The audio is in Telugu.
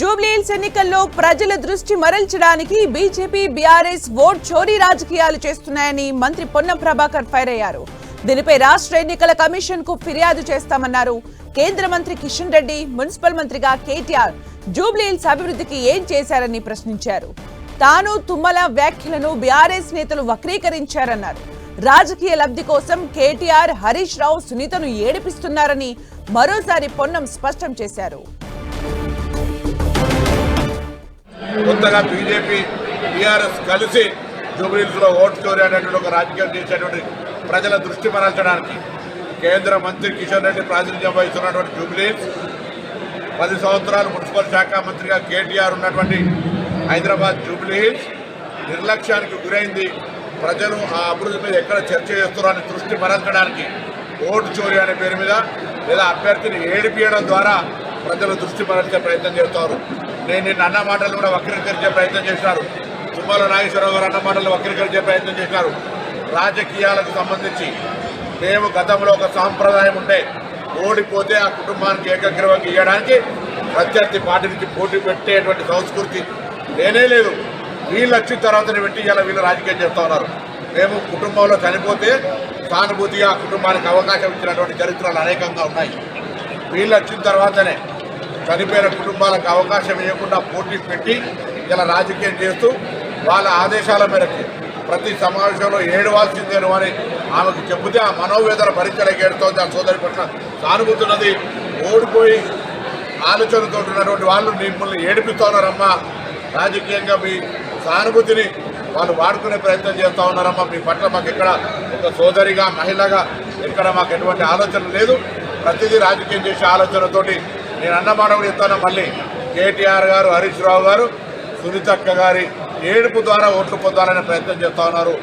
జూబ్లీహిల్స్ ఎన్నికల్లో ప్రజల దృష్టి మరల్చడానికి బీజేపీ బీఆర్ఎస్ ఓట్ చోరీ రాజకీయాలు చేస్తున్నాయని మంత్రి పొన్నం ప్రభాకర్ ఫైర్ అయ్యారు. దీనిపై రాష్ట్ర ఎన్నికల కమిషన్కు ఫిర్యాదు చేస్తామన్నారు. కేంద్ర మంత్రి కిషన్ రెడ్డి మున్సిపల్ మంత్రిగా కేటీఆర్ జూబ్లీహిల్స్ అభివృద్ధికి ఏం చేశారని ప్రశ్నించారు. తాను తుమ్మల వ్యాఖ్యలను బీఆర్ఎస్ నేతలు వక్రీకరించారన్నారు. రాజకీయ లబ్ధి కోసం కేటీఆర్ హరీష్ రావు సునీతను ఏడిపిస్తున్నారని మరోసారి పొన్నం స్పష్టం చేశారు. కొత్తగా బీజేపీ టీఆర్ఎస్ కలిసి జూబ్లీస్లో ఓటు చోరీ అనేటువంటి ఒక రాజకీయం చేసేటువంటి ప్రజల దృష్టి మరల్చడానికి కేంద్ర మంత్రి కిషన్ రెడ్డి ప్రాతినిధ్యం వహిస్తున్నటువంటి జూబ్లీస్ పది సంవత్సరాలు మున్సిపల్ శాఖ మంత్రిగా కేటీఆర్ ఉన్నటువంటి హైదరాబాద్ జూబ్లీహిల్స్ నిర్లక్ష్యానికి గురైంది. ప్రజలు ఆ అభివృద్ధి మీద ఎక్కడ చర్చ చేస్తున్నారని దృష్టి మరల్చడానికి ఓటు చోరీ అనే పేరు మీద లేదా అభ్యర్థిని ఏడిపియడం ద్వారా ప్రజల దృష్టి పరచే ప్రయత్నం చేస్తారు. నేను నిన్న అన్న మాటలు కూడా వక్రీకరించే ప్రయత్నం చేశారు తుమ్మల నాగేశ్వరరావు గారు అన్న మాటలు వక్రీకరించే ప్రయత్నం చేశారు రాజకీయాలకు సంబంధించి మేము గతంలో ఒక సాంప్రదాయం ఉంటే ఓడిపోతే ఆ కుటుంబానికి ఏకగ్రీవంగా ఇవ్వడానికి ప్రత్యర్థి పార్టీ నుంచి పోటీ పెట్టేటువంటి సంస్కృతి లేనే లేదు. వీళ్ళు వచ్చిన తర్వాతనే పెట్టి ఇలా వీళ్ళు రాజకీయం చేస్తూ ఉన్నారు. మేము కుటుంబంలో చనిపోతే సానుభూతిగా కుటుంబానికి అవకాశం ఇచ్చినటువంటి చరిత్రలు అనేకంగా ఉన్నాయి. వీళ్ళు వచ్చిన తర్వాతనే చనిపోయిన కుటుంబాలకు అవకాశం ఇవ్వకుండా పోటీ పెట్టి ఇలా రాజకీయం చేస్తూ వాళ్ళ ఆదేశాల మేరకు ప్రతి సమావేశంలో ఏడవాల్సిందేను అని ఆమెకు చెబితే ఆ మనోవేదన భరించలేక ఏడుతోంది ఆ సోదరి పట్ల సానుభూతున్నది. ఓడిపోయి ఆలోచనతో ఉన్నటువంటి వాళ్ళు మిమ్మల్ని ఏడిపిస్తున్నారమ్మా. రాజకీయంగా మీ సానుభూతిని వాళ్ళు వాడుకునే ప్రయత్నం చేస్తూ ఉన్నారమ్మా. మీ పట్ల మాకు ఇక్కడ ఒక సోదరిగా మహిళగా ఇక్కడ మాకు ఎటువంటి ఆలోచన లేదు. ప్రతిదీ రాజకీయం చేసే ఆలోచనతోటి నేను అన్నమాట కూడా చెప్తాను. మళ్ళీ కేటీఆర్ గారు హరీష్ రావు గారు సునీతక్క గారి ఏడుపు ద్వారా ఓట్లు పొందాలనే ప్రయత్నం చేస్తా ఉన్నారు.